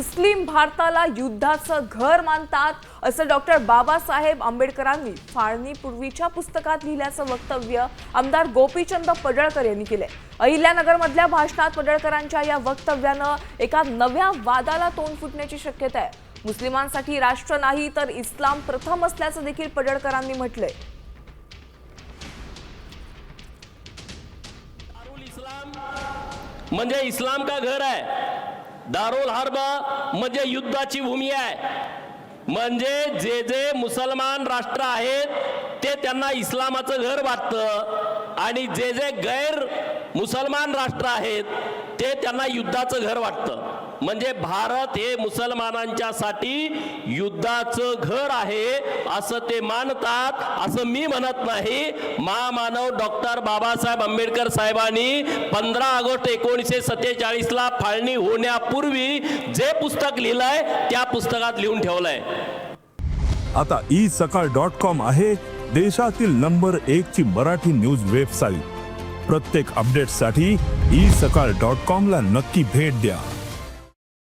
मुस्लिम भारताला युद्धाचं घर मानतात असं डॉक्टर बाबासाहेब आंबेडकरांनी फाळणीपूर्वीच्या पुस्तकात लिहिल्याचं वक्तव्य आमदार गोपीचंद पडळकर यांनी केलंय. अहिल्यानगरमधल्या भाषणात पडळकरांच्या या वक्तव्यानं एका नव्या वादाला तोंड फुटण्याची शक्यता आहे. मुस्लिमांसाठी राष्ट्र नाही तर इस्लाम प्रथम असल्याचं देखील पडळकरांनी म्हटलंय. इस्लाम म्हणजे इस्लाम का घर आहे? दारुल हर्ब म्हणजे युद्धाची भूमी आहे. म्हणजे जे जे मुसलमान राष्ट्र आहेत ते त्यांना इस्लामाचं घर वाटतं आणि जे जे गैर मुसलमान राष्ट्र आहेत ते त्यांना युद्धाचं घर वाटतं. म्हणजे भारत हे मुसलमानांच्यासाठी युद्धाचं घर आहे असं ते मानतात असं मी म्हणत नाही. महामानव डॉक्टर बाबासाहेब आंबेडकर साहेबांनी पंधरा ऑगस्ट एकोणीसशे सत्तेचाळीसला फाळणी होण्यापूर्वी जे पुस्तक लिहिलंय त्या पुस्तकात लिहून ठेवलंय. आता ई सकाळ डॉट कॉम आहे देशातील नंबर एक ची मराठी न्यूज वेबसाईट. प्रत्येक अपडेटसाठी ई सकाळ डॉट कॉम ला नक्की भेट द्या.